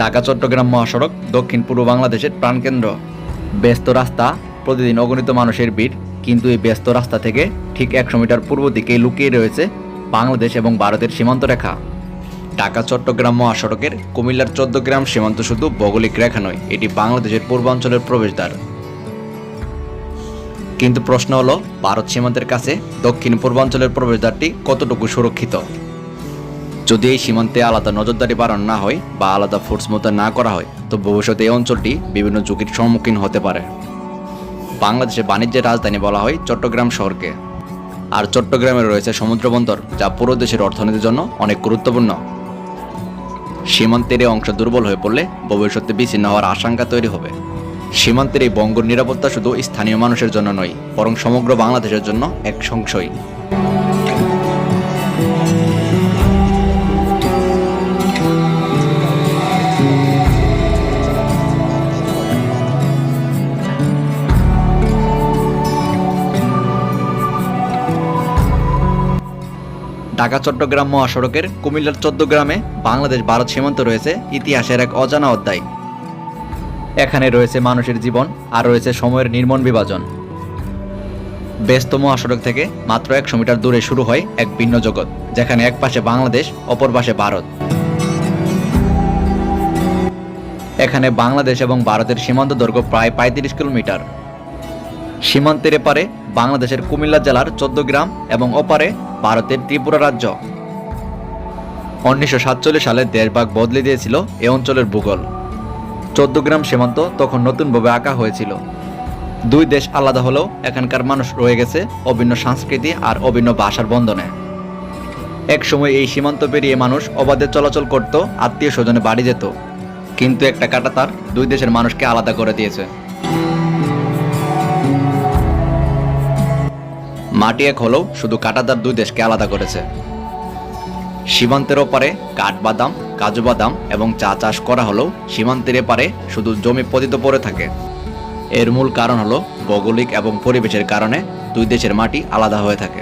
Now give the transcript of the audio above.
ঢাকা, চট্টগ্রাম মহাসড়ক দক্ষিণ পূর্ব বাংলাদেশের প্রাণকেন্দ্র। ব্যস্ত রাস্তা, প্রতিদিন অগণিত মানুষের ভিড়, কিন্তু এই ব্যস্ত রাস্তা থেকে ঠিক একশো মিটার পূর্ব দিকে লুকিয়ে রয়েছে বাংলাদেশ এবং ভারতের সীমান্ত রেখা। ঢাকা, চট্টগ্রাম মহাসড়কের কুমিল্লার চোদ্দ গ্রাম সীমান্ত শুধু ভৌগোলিক রেখা নয়, এটি বাংলাদেশের পূর্বাঞ্চলের প্রবেশদ্বার। কিন্তু প্রশ্ন হলো, ভারত সীমান্তের কাছে দক্ষিণ পূর্বাঞ্চলের প্রবেশদ্বারটি কতটুকু সুরক্ষিত? যদি এই সীমান্তে আলাদা নজরদারি বাড়ানো না হয় বা আলাদা ফোর্স মোতায়েন না করা হয়, তো ভবিষ্যতে এই অঞ্চলটি বিভিন্ন ঝুঁকির সম্মুখীন হতে পারে। বাংলাদেশের বাণিজ্যের রাজধানী বলা হয় চট্টগ্রাম শহরকে। আর চট্টগ্রামে রয়েছে সমুদ্র বন্দর, যা পুরো দেশের অর্থনীতির জন্য অনেক গুরুত্বপূর্ণ। সীমান্তের এই অংশ দুর্বল হয়ে পড়লে ভবিষ্যতে বিচ্ছিন্ন হওয়ার আশঙ্কা তৈরি হবে। সীমান্তের এই বঙ্গর নিরাপত্তা শুধু স্থানীয় মানুষের জন্য নয়, বরং সমগ্র বাংলাদেশের জন্য এক সংশয়। ঢাকা, চট্টগ্রাম মহাসড়কের কুমিল্লার চোদ্দ গ্রামে বাংলাদেশ, ভারত সীমান্ত রয়েছে ইতিহাসের এক অজানা অধ্যায়। এখানে রয়েছে মানুষের জীবন আর রয়েছে সময়ের নির্মম বিভাজন। ব্যস্ত মহাসড়ক থেকে মাত্র একশো মিটার দূরে শুরু হয় এক ভিন্ন জগৎ, যেখানে এক পাশে বাংলাদেশ, অপর পাশে ভারত। এখানে বাংলাদেশ এবং ভারতের সীমান্ত দৈর্ঘ্য প্রায় পঁয়ত্রিশ কিলোমিটার। সীমান্তের এপারে বাংলাদেশের কুমিল্লা জেলার চোদ্দ গ্রাম এবং ওপারে ভারতের ত্রিপুরা রাজ্য। উনিশশো সাতচল্লিশ সালে দেশভাগ বদলে দিয়েছিল এ অঞ্চলের ভূগোল। চোদ্দ গ্রাম সীমান্ত তখন নতুনভাবে আঁকা হয়েছিল। দুই দেশ আলাদা হলেও এখানকার মানুষ রয়ে গেছে অভিন্ন সংস্কৃতি আর অভিন্ন ভাষার বন্ধনে। এক সময় এই সীমান্ত পেরিয়ে মানুষ অবাধে চলাচল করত, আত্মীয় স্বজনে বাড়ি যেত। কিন্তু একটা কাটা তার দুই দেশের মানুষকে আলাদা করে দিয়েছে। মাটি এক হলেও শুধু কাটাদার দুই দেশকে আলাদা করেছে। সীমান্তের ওপারে কাঠবাদাম কাজু বাদাম এবং চা চাষ করা হলেও সীমান্তের এপারে শুধু জমি পতিত পড়ে থাকে। এর মূল কারণ হলো ভৌগোলিক এবং পরিবেশের কারণে দুই দেশের মাটি আলাদা হয়ে থাকে।